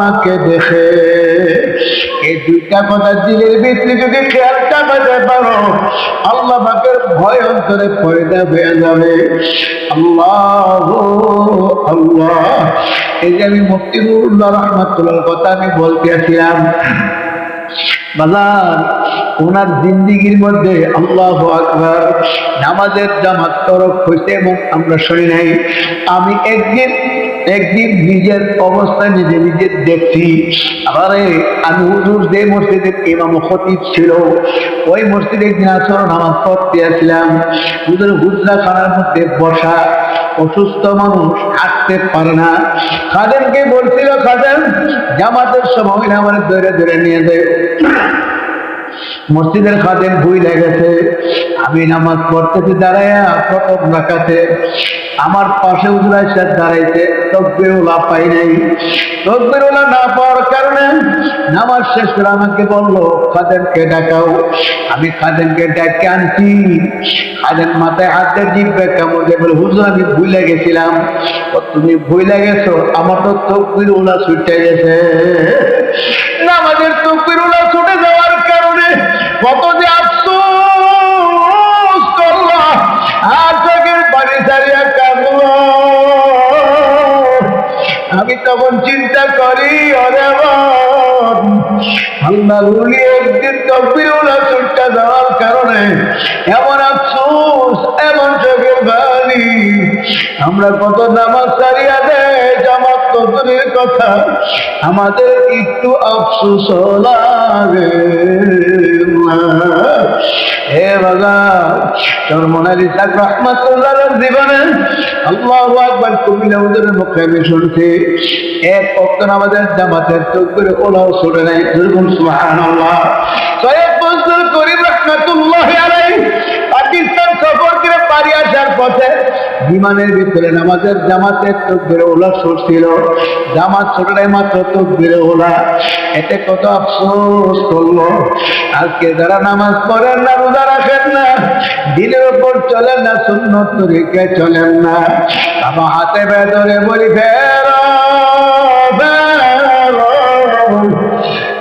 আমাকে দেখে। এই দুইটা কথা দিলের ভিতরে যদি খেয়াল চাপাতে পারো, আল্লাহ পাকের ভয় অন্তরে পয়দা হয়ে যাবে। আল্লাহ আল্লাহ। এই যে আমি মুক্তিদুল্লাহ রহমাতুল্লাহ কথা আমি বলতে আসছিলাম বাজার ওনার জিন্দিগির মধ্যে আল্লাহ আকবর, নামাজের জামাত তরফ হইতে এবং আমরা শুনি নাই। আমি একদিন একদিন নিজের অবস্থা নিজে নিজে দেখছি। আরে আমি হুজুর যে মসজিদের ইমাম খতিব ছিল, ওই মসজিদে একদিন আসর নামাজ পড়তে আসলাম। হুজুর হুজরা খানার মধ্যে বসা, অসুস্থ মানুষ হাঁটতে পারে না। খাদেমকে বলছিল, খাদেম, জামাতের সময় আমার ধরে ধরে নিয়ে যায় মসজিদের খাদেম ভুই লেগেছে। আমি নামাজ পড়তেছি দাঁড়াইয়া প্রথম রাখাতে আমার পাশে উজরা সাথে দাঁড়াইছে, তকবিরুল্লাহ পাই নাই। তকবিরুল্লাহ না পাওয়ার কারণে নামাজ শেষ করে আমাকে বলল, খাদেমকে ডাকাও। আমি খাদেমকে ডাকে আনছি। খাদেম মাথায় হাতে জিপবে কেমন যে বলে, হুজুর, আমি ভুলে গেছিলাম ও, তুমি ভুলে গেছো আমার তো তকবিরুল্লাহ ছুটে গেছে। নামাজের যাওয়ার কারণে কত যে আফসোস করল, আর চোখের পানি ছাড়িয়া কাঁদলো। আমি তখন চিন্তা করি অরে আল্লাহ রুলি একদিন তকবিরুল্লাহ ছুটটা দেওয়ার কারণে এমন আফসোস, এমন চোখের বাড়ি আমরা কত নামাজ সারিয়া দেয়, জামাত তদরের কথা, আমাদের একটু আফসোস লাগে। হে বাবা, তোর মোনালি সাক রহমাতুল্লাহ জীবনে আল্লাহ আকবার কবিলা ওদের মুখে আমি শুনছি, এক অক্ত আমাদের জামাতের চোখ করে ওলাও ছুটে নেয়। দুর্গুণ সুবহানাল্লাহ। সৈয়দ ফজলুল করিম রহমাতুল্লাহ আলাই বাড়ি আসার পথে বিমানের ভিতরে নামাজের জামাতের চোখ বেড়ে ওলা সরছিল জামাত ছোটটাই মাত্র চোখ বেড়ে ওলা। এতে কত আফসোস করল। আজকে যারা নামাজ পড়েন না, রোজা রাখেন না, দিনের উপর চলেন না, সুন্নত তরিকে চলেন না। আমার হাতে বেদরে বলি ফেরো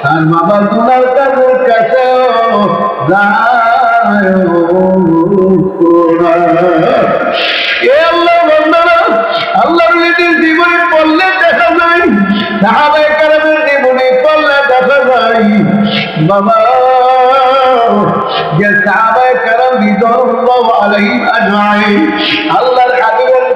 আর বাবা তোমার কাজের কাছে আল্লাহর নিজের জীবনে পড়লে দেখা যায় সাহাবাই কারামের জীবনে পড়লে দেখা যায়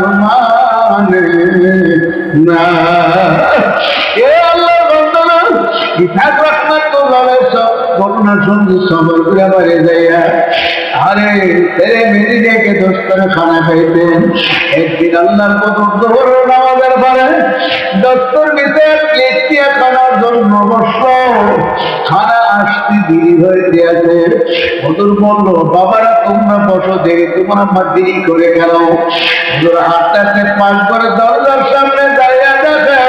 আর মানে না রহমাতুল্লাহ ঘটনা শুনছি সবর করে বাড়ি যাইয়া, আরে, তেরে মেরি ডেকে দোস্তরে খানা খাইতেন? একদিন আল্লাহর কত জোহর নামাজের পরে দোস্তর নিতে লিখিয়া খানার জন্য বসল। খানা আসতে দেরি হয়ে গেছে হুজুর বলল, বাবারা, তোমরা বসো, দেরি তোমার আমার দেরি করে গেল। হুজুর হাতটাকে পাশ করে দরজার সামনে দাঁড়িয়ে দেখে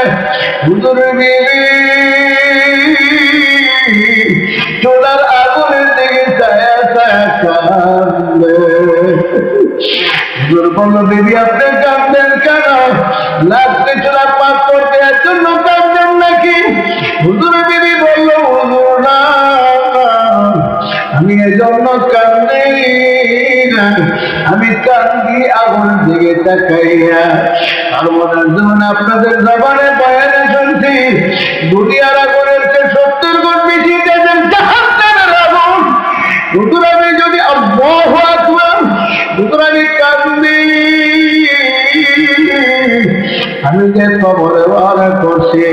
হুজুরের বিবি চোলার আগুনের দিকে বলল বিবি আপনি কাঁদবেন কেন? লাগতে চোলা পাক করতে এর জন্য কাঁদবেন নাকি? হুজুর বিবি বলল, হুজুর না, আমি এজন্য কান্দি আমি কান্দি আগুন দিকে তাকাইয়া। আর মনের জন্য আপনাদের জবানে বয়ানে শুনছি, দুনিয়ার আগুনের চেয়ে সত্তর গুণ আমি যদি আল্লাহু আকবার আমি কান্দি। আমি যে কবরে ওয়ারা করছি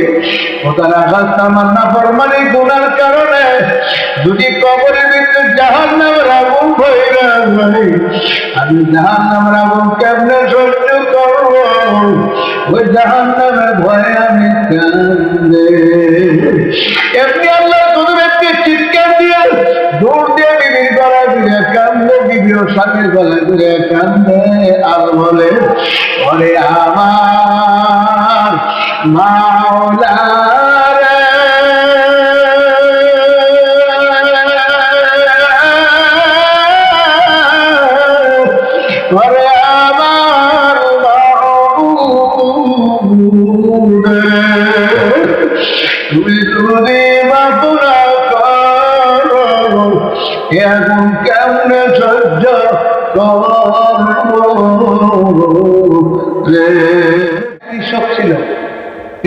ওটার আঘাত আমার না ফরমানি গুনার কারণে দুটি কবরের ভিতরে জাহান নামের আগুন ভৈরা আমি জাহান নামের আগুন কেমনে সহ্য করব? ওই জাহান নামের ভয়ে আমি কান্দে। সাথে গলা দিয়ে কান্দে আর বলে আমার মাওলা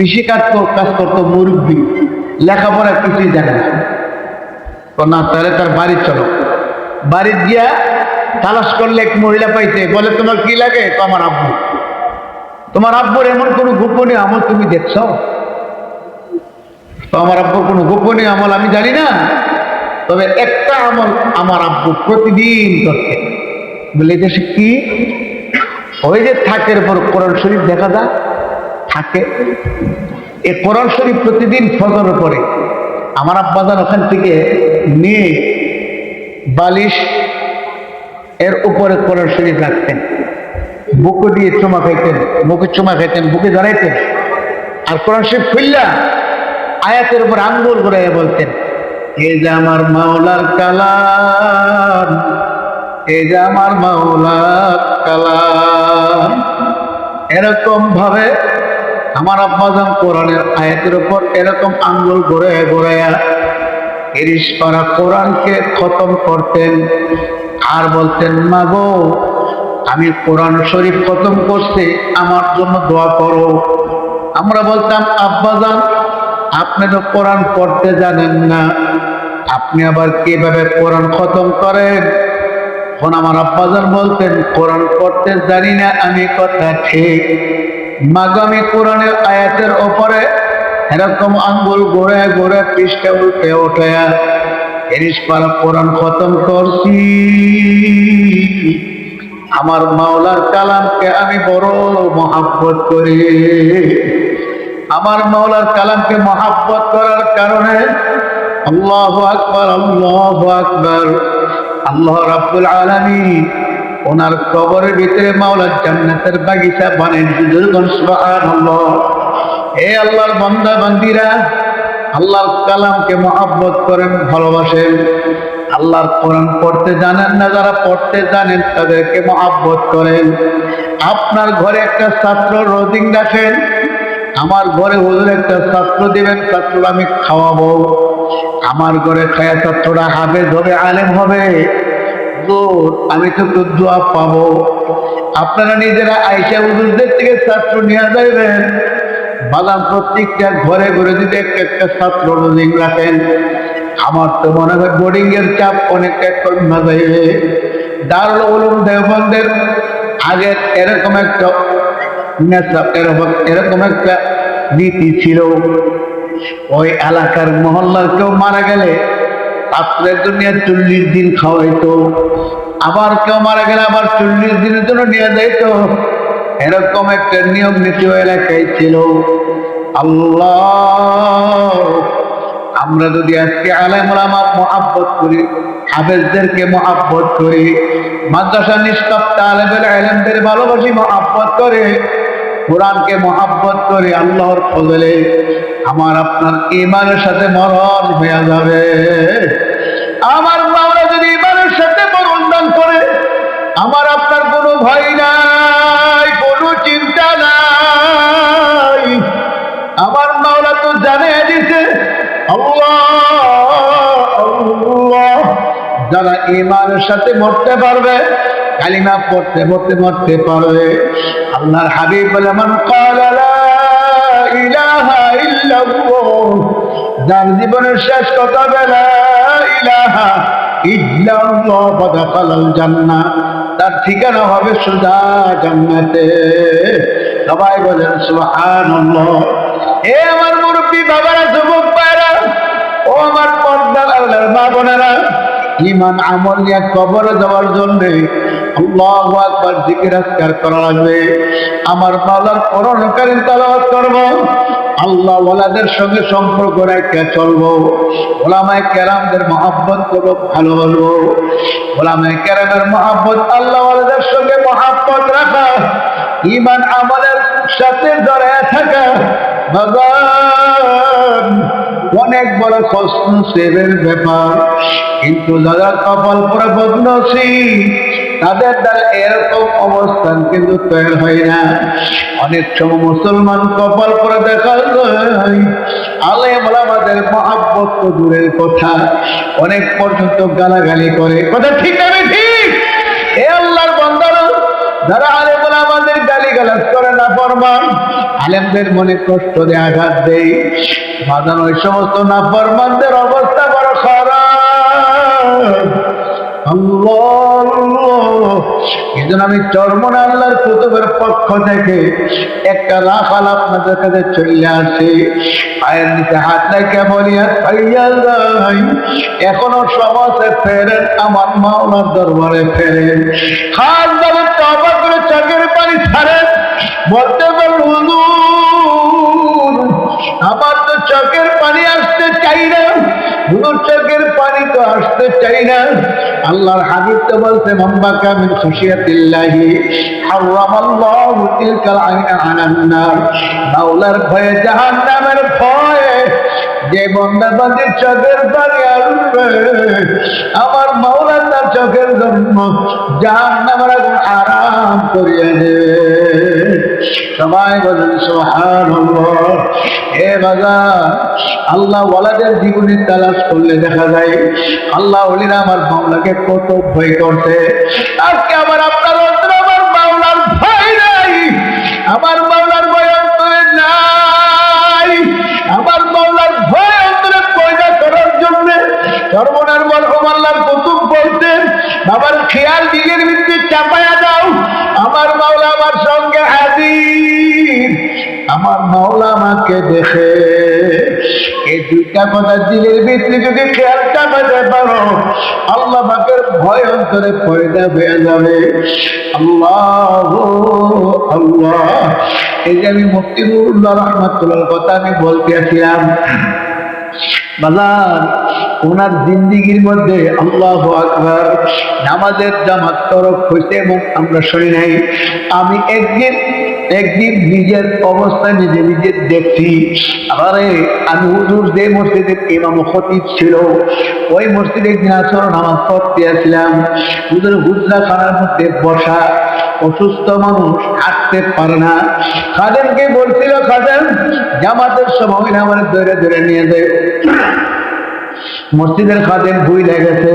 কৃষিকাজ কাজ করতো মুরব্বী। লেখাপড়া কিছুই জানে না। তো না, তাহলে তার বাড়ি চলো। বাড়ির গিয়া তালাশ করলে এক মহিলা পাইতে, বলে, তোমার কি লাগে? তো আমার আব্বু। তোমার আব্বুর এমন কোনো গোপনীয় আমল তুমি দেখছ? তো আমার আব্বুর কোনো গোপনীয় আমল আমি জানি না। তবে একটা আমল আমার আব্বু প্রতিদিন করতে বলে দেশে কি? ওই যে থাকের পর কোরআন শরীফ দেখা যায়? থাকে, এ কোরআন শরীফ প্রতিদিন ফজর পরে আমার আব্বাজান ওখান থেকে নিয়ে বালিশ এর উপরে কোরআন শরীফ রাখতেন। বুকে দিয়ে চুমা খাইতেন, বুকে চুমা খাইতেন, বুকে ধরাইতেন আর কোরআন শরীফ খুললা আয়াতের উপর আঙ্গুল করে বলতেন, এ যে আমার মাওলার কালাম, এ যে আমার মাওলার কালাম। এরকম ভাবে আমার আব্বাজান কোরআনের আয়াতের উপর এরকম আঙ্গুল ঘুরে ঘুরাইয়া তিরিশ পারা কোরআনকে খতম করতেন আর বলতেন, মা গো, আমি কোরআন শরীফ খতম করছি, আমার জন্য দোয়া করো। আমরা বলতাম আব্বাজান আপনি তো কোরআন পড়তে জানেন না, আপনি আবার কীভাবে কোরআন খতম করেন? এখন আমার আব্বাজান বলতেন, কোরআন পড়তে জানি না আমি কথা ঠিক মাগো আমি কোরআনের আয়াতের ওপরে এরকম আঙ্গুল গোড়ে গোড়ে পৃষ্ঠে উল্টে ওঠে তিরিশ পারা কোরআন খতম করছি। আমার মাওলার কালামকে আমি বড় মহাব্বত করি। আমার মাওলার কালামকে মহাব্বত করার কারণে আল্লাহ আকবর আল্লাহ আকবর, আল্লাহ রাব্বুল আলামিন ওনার কবরের ভিতরে মাওলার জান্নাতের বাগিচা বানাই দুর্গন হে আল্লাহর বান্দা, বান্দিরা, আল্লাহর কালামকে মহাব্বত করেন, ভালোবাসেন। আল্লাহর কোরআন পড়তে জানেন না, যারা পড়তে জানেন তাদেরকে মহাব্বত করেন। আপনার ঘরে একটা ছাত্র রোদিং রাখেন, আমার ঘরে হুজুর একটা ছাত্র দিবেন ছাত্র আমি খাওয়াবো। আমার ঘরে খায়া হাফেজ হবে, আলেম হবে। হুজুর, আমি তো দোয়া পাবো। আপনারা নিজেরা আইসা হুজুরদের থেকে ছাত্র নিয়ে যাইবেন। বাদাম প্রত্যেকটা ঘরে ঘরে যদি একটা একটা ছাত্র রোজিং রাখেন, আমার তো মনে হয় বোর্ডিং এর চাপ অনেকটা কমে যাইবে। দারুল উলুম দেওবন্দের আগে এরকম একটা এরকম একটা নীতি ছিল। ওই এলাকার মহল্লার কেউ মারা গেলে ছাত্রের দুনিয়া চল্লিশ দিন খাওয়াইতো। আবার কেউ মারা গেলে আবার চল্লিশ দিনের জন্য নিয়ে যাইতো। এরকম একটা নিয়ম নীতি এলাকায় ছিল। আল্লাহ, আমরা যদি আজকে আলেমুলামা মহাব্বত করি, হাফেজদেরকে মহাব্বত করি, মাদ্রাসা নিষ্পাপ্ত আলেমের আলেমদের ভালোবাসি মহাব্বত করে, কোরআনকে মহাব্বত করে, আল্লাহর ফজলে আমার আপনার ইমানের সাথে মরণ হয়ে যাবে। আমার মাওলা যদি ইমানের সাথে মরণ দান করে, আমার আপনার কোনো ভয় নাই, কোনো চিন্তা নাই। আমার মাওলা তো জানে দিছে যারা ইমানের সাথে মরতে পারবে, কালিমা পড়তে পড়তে মরতে পারবে। আল্লাহর হাবিব বলে, মান ইলাহা যার জীবনের শেষ কথা বেলা তার ঠিকানা হবে সুজা জান্নাতে। সবাই বলেন, সুবহানাল্লাহ। এ আমার মুরব্বী বাবারা, যুবক ভাইরা ও আমার পর্দার আল্লাহর মা বোনেরা ইমান আমল নিয়ে কবরে যাওয়ার জন্য আমার মাওলার করণকারী তালাওয়াত করব। আল্লাহ ওলাদের সঙ্গে সম্পর্ক রেখে চলবো। ওলামায় কেরামদের মহাব্বত করব ভালো বলব ওলামায় কেরামের মহাব্বত আল্লাহ ওলাদের সঙ্গে মহাব্বত রাখা। ইমান আমাদের সাথে জড়ায় থাকা। ভগবান অনেক বড় কষ্ট সেবের ব্যাপার। কিন্তু যারা কপাল পরে বদনসি তাদের দ্বারা এরকম অবস্থান কিন্তু তৈরি হয় না। অনেক সময় মুসলমান কপাল করে দেখা যায় আলেম আমাদের মহাব্বত তো দূরের কথা। অনেক পর্যন্ত গালাগালি করে। কথা ঠিক আমি ঠিক? এ আল্লাহর বন্দারা, যারা আলেম আমাদের গালি গালাজ করে না ফরমান, আলেমদের মনে কষ্ট দিয়ে আঘাত দেয়। বাজান ওই সমস্ত না ফরমানদের অবস্থা বড় খারাপ। এই জন্য আমি চরমন আল্লাহর কুতুবের পক্ষ থেকে একটা রাখাল আপনাদের কাছে চলে আসি। পায়ের নিচে হাত রেখে খাইয়া যাই এখনও সমাজে ফেরেন, আমার মাওলার দরবারে ফেরেন। হাত ধরে তবা করে চোখের পানি ছাড়েন, বলতে পারুন আমার তো চোখের পানি আসতে চাই না। হুজুর, চোখের আসতে চাই না। আল্লাহর হাবিব তো বলছে মাম্বা কামিন খুশিয়াতিল্লাহি, হারামাল্লাহু তিলকাল আইনা আনান্নার মাওলার ভয়ে জাহান্নামের ভয়ে যে চোখের পানি আসবে আমার মাওলা তার চোখের জন্য জাহান্নামের আগুন আরাম দেবে। সবাই বলেন, সুবহানাল্লাহ। হে বাজার, আল্লাহ ওয়ালাদের জীবনের তালাশ করলে দেখা যায়, আল্লাহ ওলিরা আমার মাওলাকে কত ভয় করছে। আজকে আমার আপনার আমাকে দেখে। এই দুইটা কথা দিলের ভিত্তি যদি খেয়াল চাপাতে পারো, আল্লাহ পাকের ভয় অন্তরে পয়দা হয়ে যাবে। আল্লাহ আল্লাহ। এই যে আমি মুক্তিবুল্লাহ রহমতুল্লাহ কথা আমি বলতে আসিলাম বাজার ওনার জিন্দিগির মধ্যে আল্লাহ আকবর, নামাজের জামাত তরফ হয়েছে এবং আমরা শুনি নাই। আমি একদিন একদিন নিজের অবস্থা নিজে নিজে দেখছি। আবারে আমি হুজুর যে মসজিদের ইমাম খতিব ছিল, ওই মসজিদে একদিন আসর নামাজ পড়তে আসলাম। হুজুর হুজরা খানার মধ্যে বসা, অসুস্থ মানুষ হাঁটতে পারে না। খাদেনকে বলছিল খাদেন জামাতের সময় আমার ধরে ধরে নিয়ে দেয় মসজিদের খাদেন ভুই লেগেছে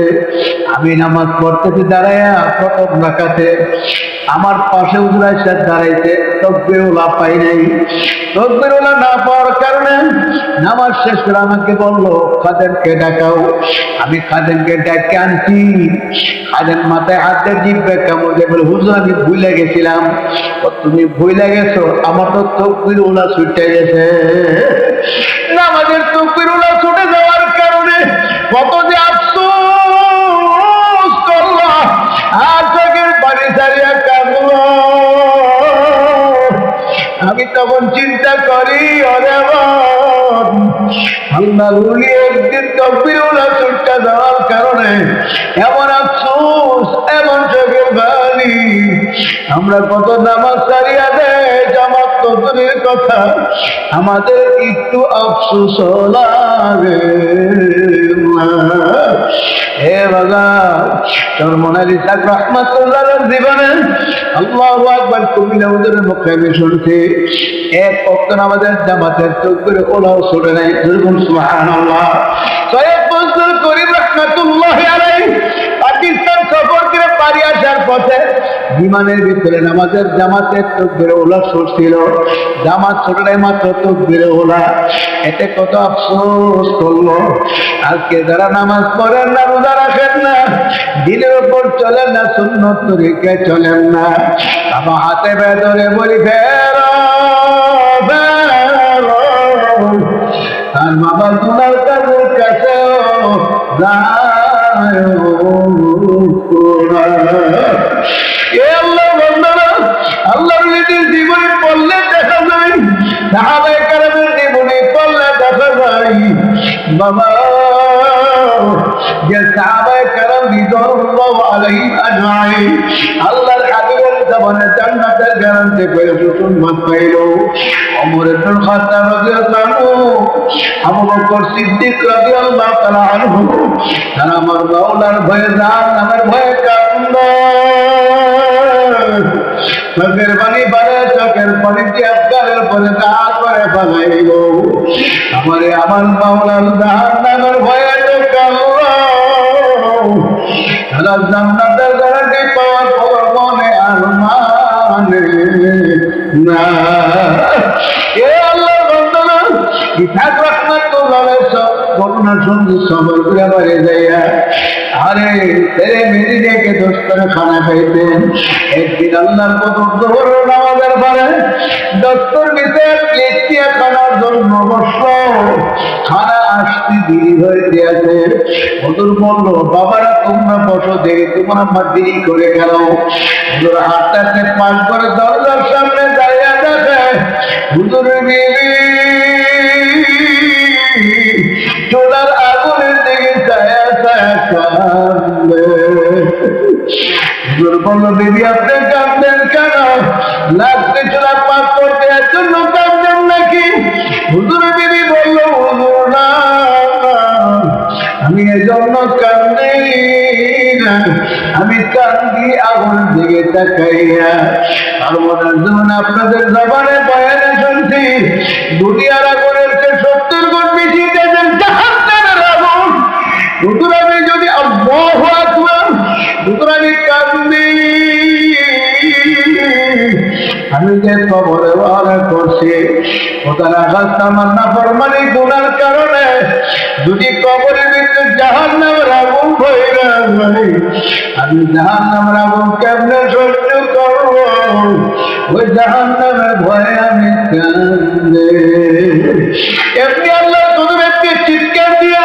আমি নামাজ পড়তেছি দাঁড়াইয়া প্রথম আমার পাশে উজরাই সাথে দাঁড়াইছে তকবিরুল্লাহ পাই নাই। তকবিরুল্লাহ না পাওয়ার কারণে নামাজ শেষ করে আমাকে বলল খাদেনকে ডাকাও, আমি খাদেনকে ডাকে আনছি। খাদেন মাথায় হাতে জিপে কেমন যে বলে, হুজুর, আমি ভুলে গেছিলাম। ও, তুমি ভুলে গেছো? আমার তো তকবিরুল্লাহ ছুটে গেছে। নামাজের তকবিরুল্লাহ ছুটে যাওয়ার কারণে কত যে আফসোস করল আর চোখের পানি ছাড়িয়া কাঁদলো। আমি তখন চিন্তা করি অরে আল্লাহ উনি একদিন তকবিরুল্লাহ ছুটটা দেওয়ার কারণে এমন আফসোস, এমন চোখের বাণী আমরা কত নামাজ ছাড়িয়া দেয় কতনের কথা আমাদের একটু আফসোস লাগে। হে বাবা, তোর মোনালি সাক রহমতুল্লাহ জীবনে আল্লাহ একবার কবিলা হুজুরের মুখে আমি শুনছি, এক ভক্ত আমাদের জামাতের চোখ করে ওলাও ছড়ে নাই যেরকম সুবহানাল্লাহ সৈয়দ ফজলুল করিম রহমতুল্লাহ পাকিস্তান বাড়ি আসার পথে বিমানের ভিতরে নামাজের জামাতের তো বেড়ে ওলা ছিল জামাত ছোটরে মাত্র তো বেড়ে ওলা। এতে কত আফসোস করল। আজকে যারা নামাজ পড়েন না, রোজা রাখেন না, দিনের ওপর চলেন না শূন্য তরিকে চলেন না। আমার হাতে বেদরে বলি ফের আর বাবা তোমার কাছে যা আল্লাহর নিজের জীবনে পড়লে দেখা যায়, সাহাবায়ে কারামের জীবনে পড়লে দেখা যায়, বাবা, যে সাহাবায়ে কারাম হাবিবের জবানে জান্নাতের গ্যারান্টি পেয়ে মুসলমান পাইল। ওমর ইবনে খাত্তাব রাদিয়াল্লাহু আবু বকর সিদ্দিক রাদিয়াল্লাহু তাআলা আমার আমার মাওলার দাঁত ভয়ে তারা জান্নাতের গ্যারান্টি পর মনে না। এ আল্লাহ রহমাতুল্লাহ করোনা সঙ্গে সময় করে বাড়ি যাইয়া, আরে, তেরে মেরি ডেকে দোস্তরে খানা খাইতেন। একদিন আল্লাহর কত জোহর নামাজের পরে, দোস্তর নিতে প্লেটিয়া খানার জন্য বসল। খানা আসতে দেরি হয়ে গেছে হুজুর বলল, বাবারা, তোমরা বসো দেরি, তোমরা আমার দেরি করে গেল হুজুর হাতটাকে পাশ করে দরজার সামনে দাঁড়িয়ে দেখে হুজুরের বিবি চোলার আগুনের দিকে দিদি, আপনি কেন? লাগতে চোলা করতে এর জন্য নাকি? হুজুর বলল আমি এজন্য কান্দি না। আমি কান্দি আগুন দিকে তাকাইয়া। আর মনে যেমন আপনাদের জবানে বয়ানে শুনছি, দুনিয়ার আগুনের চেয়ে সত্তর গুণ আঘাত আমার না ফরমানি গুনার কারণে দুটি কবরের ভিতরে জাহান নামের আগুন হয়ে গেছে। আমি জাহান নামের আগুন কেমনে সহ্য করব? ওই জাহান নামের ভয়ে আমি কান্দে এমনি আল্লাহ শুধু ব্যক্তি চিৎকার দিয়ে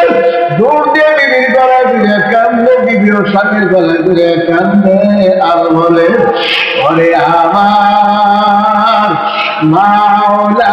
দিয়ে বিবির গলা দিয়ে কান্দে বিবিও সাথে গলা আর বলে, ওরে আমার মাওলা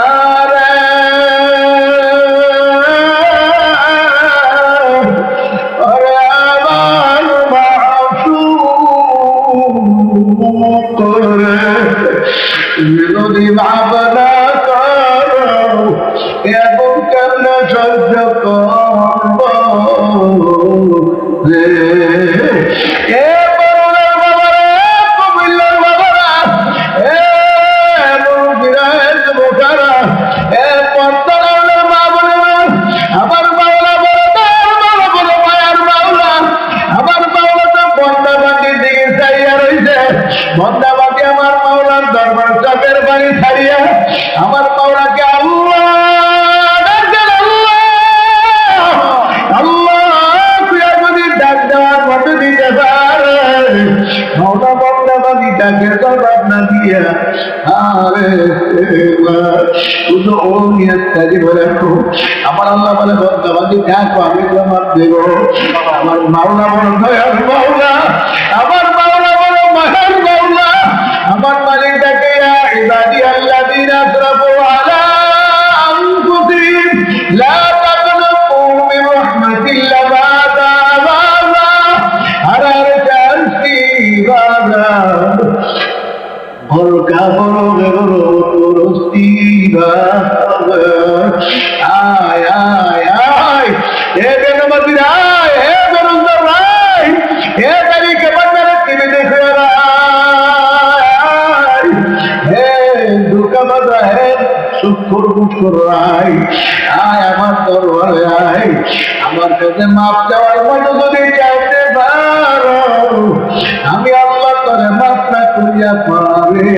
না করিয়া পারে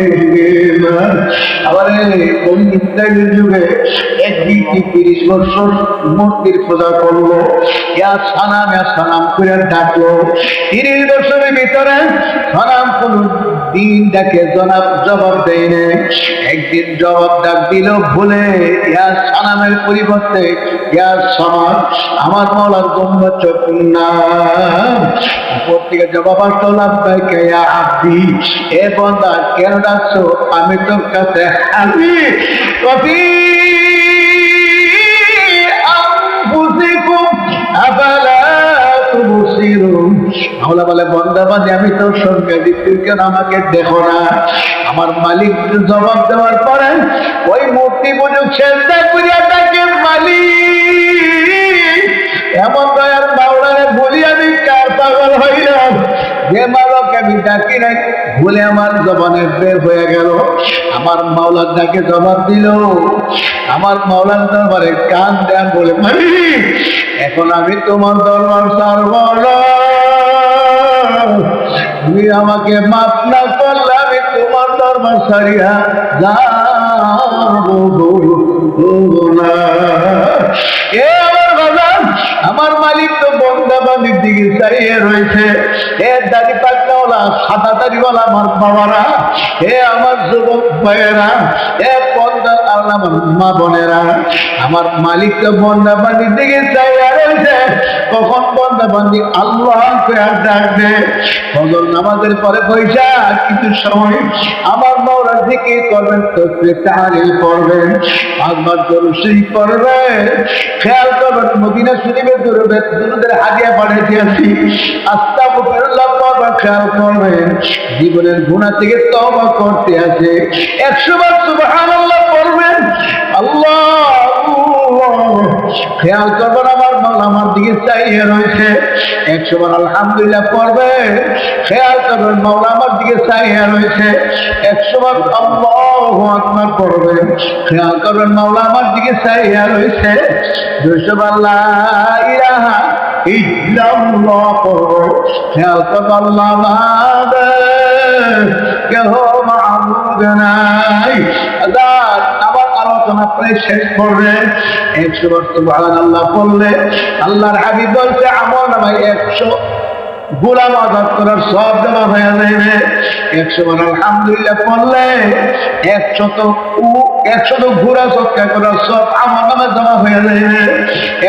না আবার ওই ইসরায়েলের যুগে এক ব্যক্তি তিরিশ বছর মূর্তির পূজা করল। ইয়া সানাম ইয়া সানাম করে ডাকলো। তিরিশ বছরের ভিতরে সানাম কোন দিন ডাকে জনাব জবাব দেয় না একদিন জবাব ডাক দিল ভুলে ইয়া সানামের পরিবর্তে, ইয়া সমাজ আমার মলার গম্য চোখ না। উপর থেকে জবাব আসলো লাভবাইকে ইয়া আব্দি এ বন্দা কেন ডাকছো? আমি তোর কাছে আমি কবি মাওলা বলে, বন্দা বাদে, আমি তোর সঙ্গে কেন আমাকে দেখো না? আমার মালিক জবাব দেওয়ার পরে ওই মূর্তি বুঝুক চেষ্টা করিয়া তাকে মালিক, এমন দয়ার মাওলারে বলি আমি কার পাগল হইলাম যে মালক আমি ডাকি নাই, ভুলে আমার জবানের বের হয়ে গেল। আমার মাওলার ডাকে জবাব দিল আমার মাওলার দরবারে কান দেন বলে মালিক এখন আমি তোমার দরবার সারব তুমি আমাকে মাফ না করলে আমি তোমার দরবার সারিয়া যাব না। এ আমার বাজার আমার মালিক তো বন্দাবান্দির দিকে চাইয়ে রয়েছে। এ দাড়ি পাকনাওয়ালা সাদা দাড়িওয়ালা আমার বাবারা, এ আমার যুবক ভাইয়েরা, এ আমার মা বোনেরা, আমার মালিক তো দিকে কখন আল্লাহ করে ডাকবে? ফজর নামাজের পরে পয়সা কিছু সময় আমার মাওলার দিকে করবেন তো তাহারিল করবেন পাঁচবার জরুসি করবে খেয়াল করবেন, মদিনা শরীফের দরবে দুনুদের হাদিয়া পাঠিয়েছি আস্তা করবেন খেয়াল করবেন, জীবনের গুণা থেকে তওবা করতে আছে একশো বার সুবহানাল্লাহ করবেন আল্লাহ, খেয়াল করবেন আমার মাল আমার দিকে চাইয়ে রয়েছে। একশো বার আলহামদুলিল্লাহ পড়বে খেয়াল করবেন মাওলা আমার দিকে চাইয়ে রয়েছে। একশো বার আল্লাহ আকবার পড়বে খেয়াল করবেন মাওলা আমার দিকে চাইয়ে রয়েছে। দুশো বার লা ইল্লাল্লাহ খেয়াল করবেন আল্লাহ বাদে কেহ মাহমুদ নাই আবার আলোচনা প্রায় শেষ একশো বছর ভাগান আল্লাহ বললে, আল্লাহর হাবিব বলছে আমার নামাই একশো। গোলাম আজাদ করার সব জমা হয়ে যাবে একশো বার আলহামদুলিল্লাহ পড়লে একশত একশত ঘোরা সৎকার করার সব আমার নামে জমা হয়ে যাবে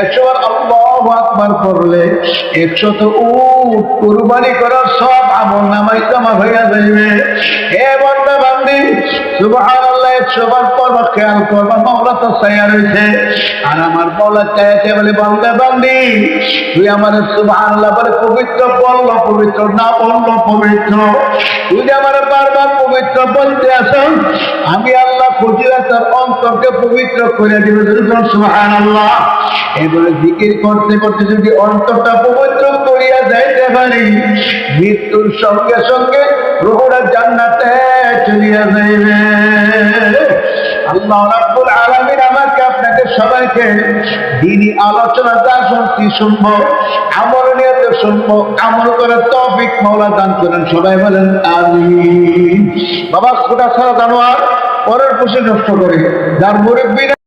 একশো বার আল্লাহ আকবার পড়লে একশত উট কুরবানি করার সব আমল নামাই জমা হয়ে যাবে হে বন্ধা বান্দি সুবহানাল্লাহ একশো বার খেয়াল করবা, মাওলা তো সাইয়া রয়েছে। আর আমার মাওলা চাইছে বলে বন্ধা বান্দি তুই আমার সুবহানাল্লাহ বলে পবিত্র বলল পবিত্র, না বলল পবিত্র। যে আমার বারবার পবিত্র বলতে আসো, আমি আল্লাহ খুঁজিরা তোর অন্তরকে পবিত্র করে দিবে। সুবহানাল্লাহ। এবারে জিকির করতে করতে যদি অন্তরটা পবিত্র করিয়া যাইতে পারি, মৃত্যুর সঙ্গে সঙ্গে রুহুরা জান্নাতে চলিয়া যাইবে। আল্লাহ রাব্বুল আলামিন আমাকে আপনাদের সবাইকে দিনই আলোচনা যা শুনছি শুনব আমল তো শুনব আমল করে তফিক মাওলা দান করেন। সবাই বলেন আমি বাবা খোটা ছাড়া জানোয়ার পরের পুষে নষ্ট করে। যার মুরব্বী